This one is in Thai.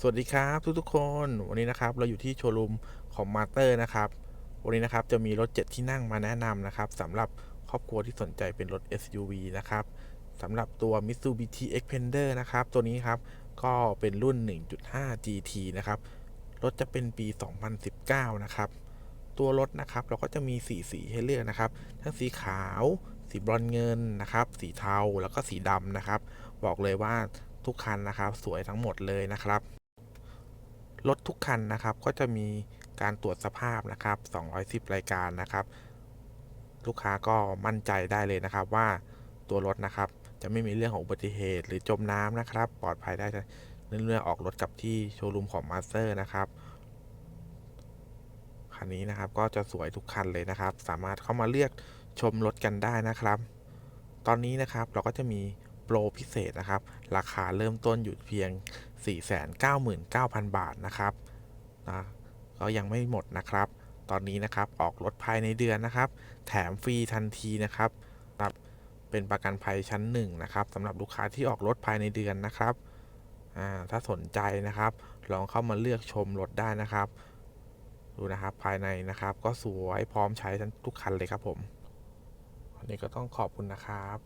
สวัสดีครับทุกๆคนวันนี้นะครับเราอยู่ที่โชว์รูมของมาเตอร์นะครับวันนี้นะครับจะมีรถ 7 ที่นั่งมาแนะนำนะครับสำหรับครอบครัวที่สนใจเป็นรถ SUV นะครับสำหรับตัว Mitsubishi Xpander นะครับตัวนี้ครับก็เป็นรุ่น 1.5 GT นะครับรถจะเป็นปี 2019 นะครับตัวรถนะครับเราก็จะมีสีสีให้เลือกนะครับ ทั้งสีขาว สีบรอนซ์เงินนะครับ สีเทาแล้วก็สีดำนะครับ บอกเลยว่าทุกคันนะครับ สวยทั้งหมดเลยนะครับ รถทุกคันนะครับ ก็จะมีการตรวจสภาพนะครับ 210 รายการนะครับ ลูกค้าก็มั่นใจได้เลยนะครับว่าตัวรถนะครับ จะไม่มีเรื่องของอุบัติเหตุ หรือจมน้ำนะครับ ปลอดภัยได้เรื่อยๆออกรถกับที่โชว์รูมของมาสเตอร์นะครับคันนี้นะครับก็จะสวยทุกคันเลยนะครับ สามารถเข้ามาเลือกชมรถกันได้นะครับ ตอนนี้นะครับเราก็จะมี โปรพิเศษนะครับ ราคาเริ่มต้นอยู่เพียง 499,000 บาทนะครับนะก็ยังไม่หมดนะครับ ตอนนี้นะครับออกรถภายในเดือนนะครับ แถมฟรีทันทีนะครับรับเป็นประกันภัยชั้นหนึ่งนะครับสำหรับลูกค้าที่ออกรถภายในเดือนนะครับถ้าสนใจนะครับ ลองเข้ามาเลือกชมรถได้นะครับ ดูนะครับภายในนะครับ ก็สวยพร้อมใช้ทุกคันเลยครับผมวันนี้ก็ต้องขอบคุณนะครับ